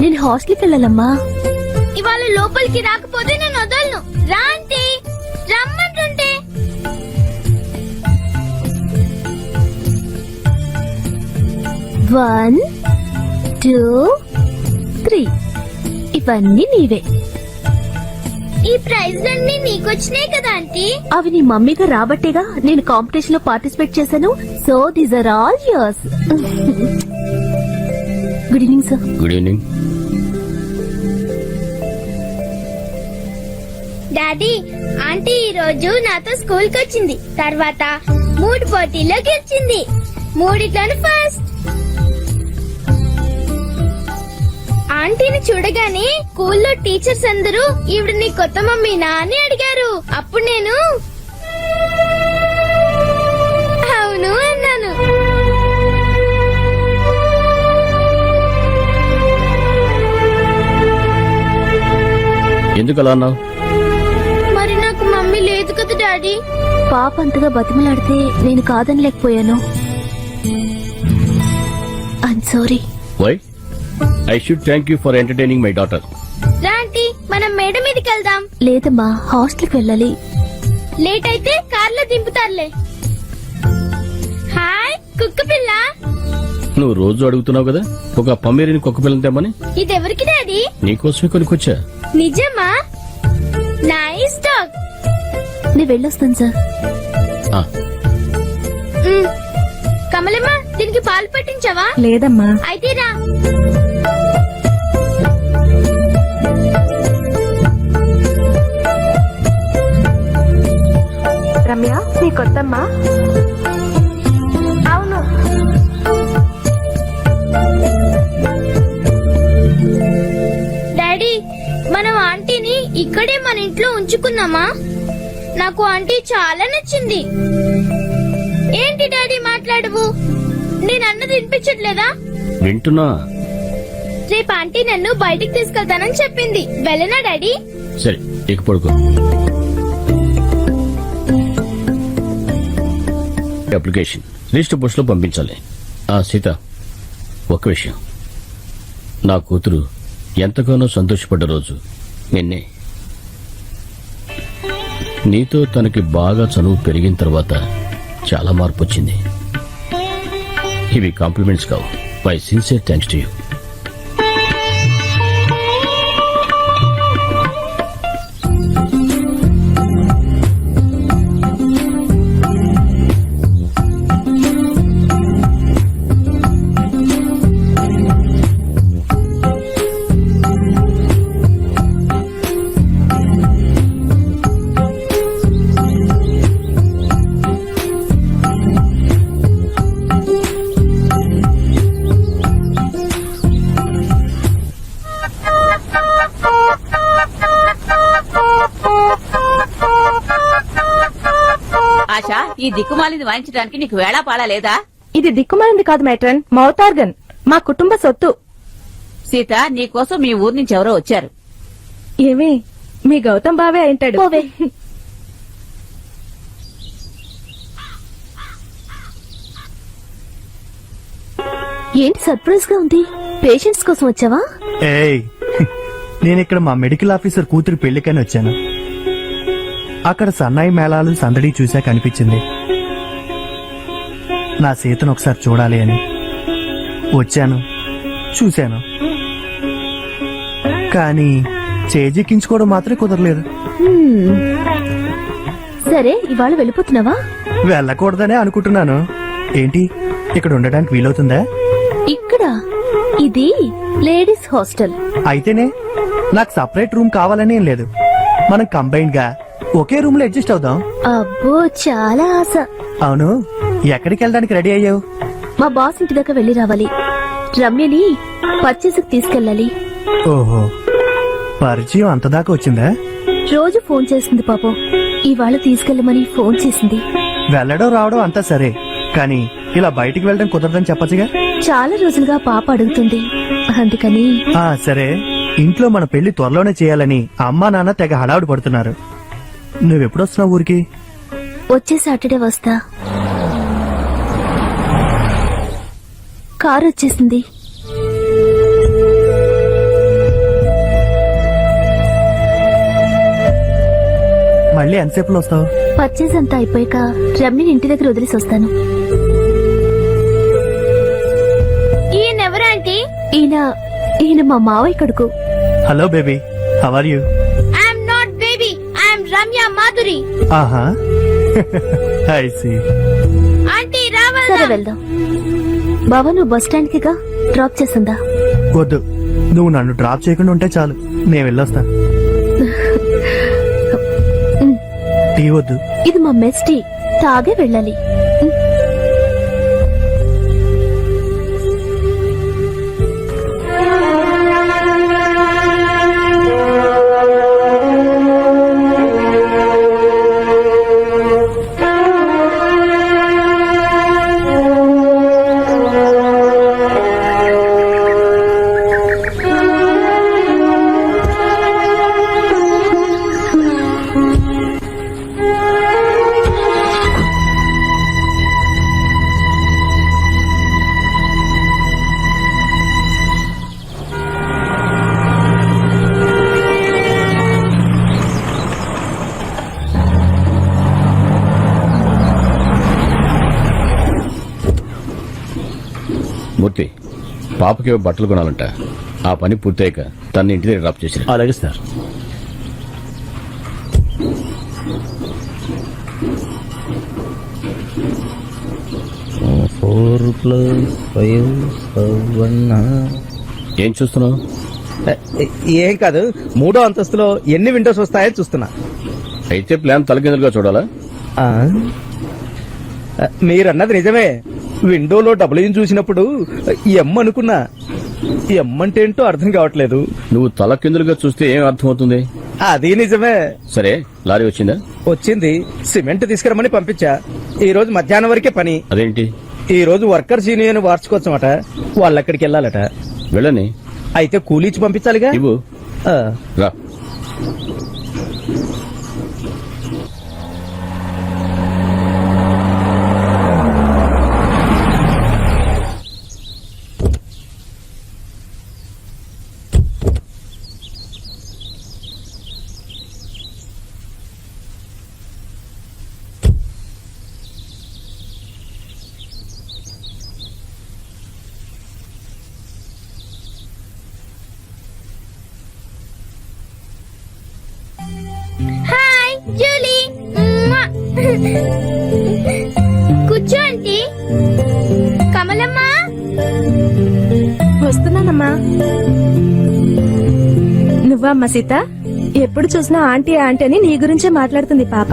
నేను హాస్టల్కి వెళ్ళాలమ్మా. ఇవాళ లోపలికి రాకపోతే నేను వదలను. రా ఆంటీ. రమ్మంటుంటే. One two three. ఇవన్నీ నీవే. ఈ ప్రైజ్లన్నీ నీకొచ్చినాయి కదా ఆంటీ. అవి నీ మమ్మీగా రాబట్టేగా. నేను కాంపిటీషన్లో పార్టిసిపేట్ చేశాను. So these are all yours good evening sir good evening daddy aunty ఈ రోజు నాతో స్కూల్కి వచ్చింది. తర్వాత మూడు పోటీల్లో గెలిచింది. మూడిట్లోను ఫస్ట్ ఆంటీని చూడగానే స్కూల్లో టీచర్స్ అందరూ ఈవిడ నీ కొత్త మమ్మీనా? అని అడిగారు. అప్పుడు నేను ఎందుకు అలా అన్నావు? మరి నాకు మమ్మీ లేదు కదా డాడీ. పాప అంతగా బతిమలాడితే నేను కాదనలేకపోయాను. I'm sorry why I should thank you for entertaining my daughter రా ఆంటీ మనం మేడ మీదకి వెళ్దాం. లేదమ్మా హాస్టల్కి వెళ్ళాలి. లేట్ అయితే కార్లో దింపుతారులే. హాయ్ కుక్క పిల్ల. నువ్వు రోజు అడుగుతున్నావు కదా? ఒక పమ్మేరిని కుక్క పిల్లని తెమ్మని? ఇదెవరికి డాడీ? నీకోసమే కొనుక్కొచ్చా? నిజమా? నైస్ డాగ్ నేను వెళ్ళొస్తాను సార్. ఆ, కమలమ్మ దీనికి పాలు పట్టించావా? లేదమ్మా. అయితే రా. రమ్య నీ కొత్తమ్మా? మనం ఆంటీని ఇక్కడే మన ఇంట్లో ఉంచుకుందామా? నాకు ఆంటీ చాలా నచ్చింది. ఏంటి డాడీ మాట్లాడవు? నేను అన్నది వినిపించట్లేదా? వింటున్నా. రేపు ఆంటీ నన్ను బయటికి తీసుకెళ్తానని చెప్పింది. వెళ్ళనా డాడీ? సరే ఇక పడుకో. అప్లికేషన్. లిస్ట్ పోస్ట్లో పంపించాలి. ఆ సీత ఒక విషయం. నా కూతురు ఎంతగానో సంతోషపడ్డ రోజు. నిన్నే. నీతో తనకి బాగా చనువు పెరిగిన తర్వాత చాలా మార్పు వచ్చింది. ఇవి కాంప్లిమెంట్స్ కావు. My sincere thanks to you. Asha ఈ దిక్కుమాలింది వాయించడానికి నీకు వేళా పాడా లేదా? ఇది దిక్కుమాలింది కాదు మేట్రన్ మౌతార్గన్ మా కుటుంబ సొత్తు. సీత నీకోసం మీ ఊరు నుంచి ఎవరో వచ్చారు. ఏమి? మీ గౌతమ్ బావే అయింటాడు. పోవే. ఏంటి సర్ప్రైజ్గా ఉంది? పేషెంట్స్ కోసం వచ్చావా? ఏయ్ నేను ఇక్కడ మా మెడికల్ ఆఫీసర్ కూతురు పెళ్ళికని వచ్చాను. అక్కడ సన్నాయి మేళాలు సందడి చూశాక అనిపించింది. నా సీతను ఒకసారి చూడాలి అని. వచ్చాను. చూశాను. కానీ చేజిక్కించుకోవడం మాత్రం కుదరలేదు. సరే ఇవాళ వెళ్ళిపోతున్నావా? వెళ్ళకూడదనే అనుకుంటున్నాను. ఏంటి? ఇక్కడ ఉండడానికి వీలవుతుందా? ఇక్కడ. ఇది లేడీస్ హాస్టల్. అయితేనే నాకు సపరేట్ రూమ్ కావాలని ఏం లేదు. మనం కంబైన్డ్గా ఒకే రూమ్లో అడ్జస్ట్ అవుదాం. అబ్బో చాలా ఆశ. అవును. ఎక్కడికి వెళ్ళడానికి రెడీ అయ్యావు? మా బాస్ ఇంటి దాకా వెళ్ళి రావాలి. రమ్యని పర్చేసుకు తీసుకెళ్ళాలి. ఓహో. పరిచయం అంతదాకా వచ్చిందా? రోజు ఫోన్ చేస్తుంది పాపం. ఇవాళ తీసుకెళ్ళమని ఫోన్ చేసింది. వెళ్ళడం రావడం అంతా సరే. కానీ ఇలా బయటికి వెళ్ళడం కుదరదని చెప్పచ్చుగా? చాలా రోజులుగా పాప అడుగుతుంది. అందుకని ఆ సరే. ఇంట్లో మన పెళ్ళి త్వరలోనే చేయాలని అమ్మా నాన్న తెగ హడావుడి పడుతున్నారు. నువ్వెప్పుడు వస్తున్నావు ఊరికి? వచ్చే సాటర్డే వస్తా. కారు వచ్చేసింది. మళ్ళీ ఎంతసేపులో వస్తావు? పర్చేజ్ అంతా అయిపోయాక రమ్మిని ఇంటి దగ్గర వదిలేసి వస్తాను. ఈయన ఈయన ఈయన మా మావయ్య కొడుకు. Hello baby how are you? Madhuri ఆహా. ఐ సీ ఆంటీ సరే రావాలా వెళ్దాం. బావా నువ్వు బస్ స్టాండ్ కిగా డ్రాప్ చేసిందా? వద్దు. నువ్వు నన్ను డ్రాప్ చేయకుండా ఉంటే చాలు. నేను వెళ్ళొస్తా. టీ వద్దు. ఇది మా మెస్ టీ. తాగే వెళ్ళాలి. పాపకి బట్టలు కొనాలంట. ఆ పని పూర్తయ్యాక తన ఇంటి దగ్గర డ్రాప్ చేసి అలాగే sir. Four plus five seven ఏం చూస్తున్నావు? ఏం కాదు. మూడో అంతస్తులో ఎన్ని విండోస్ వస్తాయని చూస్తున్నా. అయితే ప్లాన్ తలకిందులుగా చూడాలా? ఆ? మీరన్నది నిజమే. విండోలో డబ్ల్యూని చూసినప్పుడు ఎమ్ అనుకున్నా. ఎమ్ అంటే ఏంటో అర్థం కావట్లేదు. నువ్వు తలకిందులుగా చూస్తే ఏం అర్థమవుతుంది? అది నిజమే. సరే లారీ వచ్చిందా? వచ్చింది. సిమెంట్ తీసుకురమ్మని పంపించా. ఈ రోజు మధ్యాహ్నం వరకే పని. అదేంటి? ఈ రోజు వర్కర్స్ యూనియన్ వార్చుకోవచ్చమట. వాళ్ళు అక్కడికి వెళ్ళాలట. వెళ్ళని? అయితే కూలీచి పంపించాలిగా? ఇవ్వు. రా. కూర్చో ఆంటీ. కమలమ్మ. వస్తున్నానమ్మా. నువ్వా అమ్మా సీత? ఎప్పుడు చూసినా ఆంటీ ఆంటీ అని నీ గురించే మాట్లాడుతుంది పాప.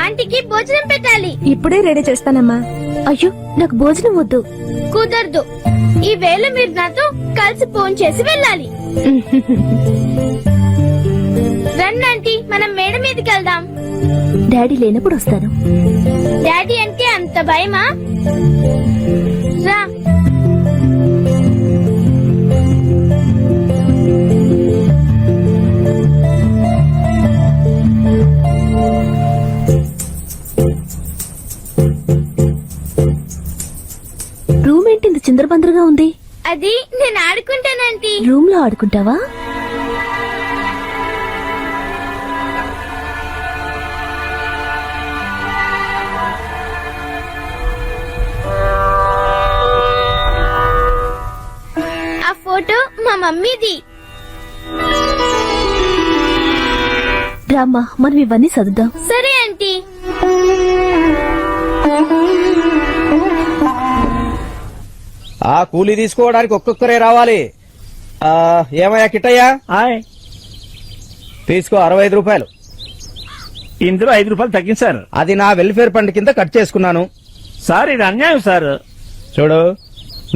ఆంటీకి భోజనం పెట్టాలి. ఇప్పుడే రెడీ చేస్తానమ్మా. అయ్యో నాకు భోజనం వద్దు. కుదరదు. ఈ వేళ మీరు నాతో కలిసి ఫోన్ చేసి వెళ్ళాలి. రండి ఆంటీ. మనం మేడ మీదకి వెళ్దాం. డాడీ లేనప్పుడు వస్తాను. డాడీ అంటే అంత భయమా? రా. రూమ్ ఏంటి ఇంత చిందరబందరగా ఉంది? అది నేను ఆడుకుంటానంటీ రూమ్లో ఆడుకుంటావా? మమ్మీది. రామ్మా మనం ఇవన్నీ చదువుదాం. సరే ఆంటీ. ఆ కూలీ తీసుకోవడానికి ఒక్కొక్కరే రావాలి. ఆ, ఏమయ్యా కిట్టయ్యా? హాయ్. తీసుకో అరవై ఐదు రూపాయలు. ఇందులో ఐదు రూపాయలు తగ్గించారు అది నా వెల్ఫేర్ ఫండ్ కింద కట్ చేసుకున్నాను. సార్ ఇది అన్యాయం సార్. చూడు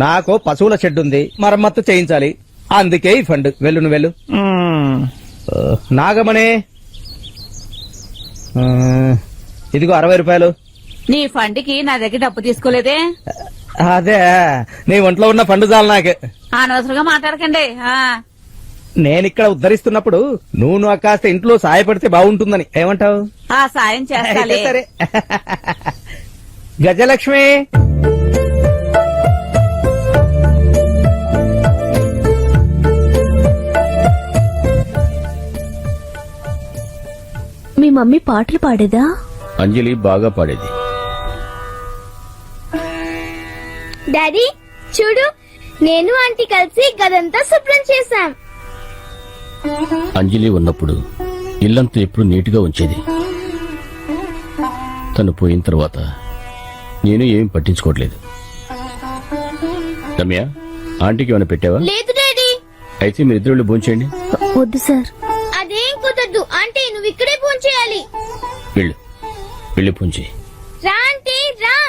నాకు పశువుల షెడ్ ఉంది. మరమ్మత్తు చేయించాలి. అందుకే ఈ ఫండ్. వెళ్ళు నువ్వు వెళ్ళు. నాగమణి. ఆ, ఇదిగో అరవై రూపాయలు. నీ ఫండ్కి నా దగ్గర డబ్బు తీసుకోలేదే? అదే నీ ఒంట్లో ఉన్న ఫండ్ చాలు నాకు. అనవసరంగా మాట్లాడకండి ఆ. నేను ఇక్కడ ఉద్ధరిస్తున్నప్పుడు నువ్వు నాకు కాస్త ఇంట్లో సాయపడితే బాగుంటుందని. ఏమంటావు? ఆ సాయం అయితే చేస్తాలే సరే. గజలక్ష్మి. మమ్మీ పాటలు పాడేదా? అంజలి బాగా పాడేది. డాడీ చూడు నేను ఆంటీ కలిసి గదంతా శుభ్రం చేశాం. అంజలి ఉన్నప్పుడు ఇల్లంతా ఎప్పుడు నీటుగా ఉంచేది. తను పోయిన తర్వాత నేను ఏమీ పట్టించుకోవట్లేదు. రమ్య ఆంటీకి ఏమైనా పెట్టావా? లేదు డాడీ. అయితే మీరు ఇద్దరు భోంచేయండి. వద్దు సార్. నువ్వు ఇక్కడే ఫోన్ చేయాలి. వెళ్ళు. వెళ్ళి ఫోన్ చేయి. రాంటీ రా.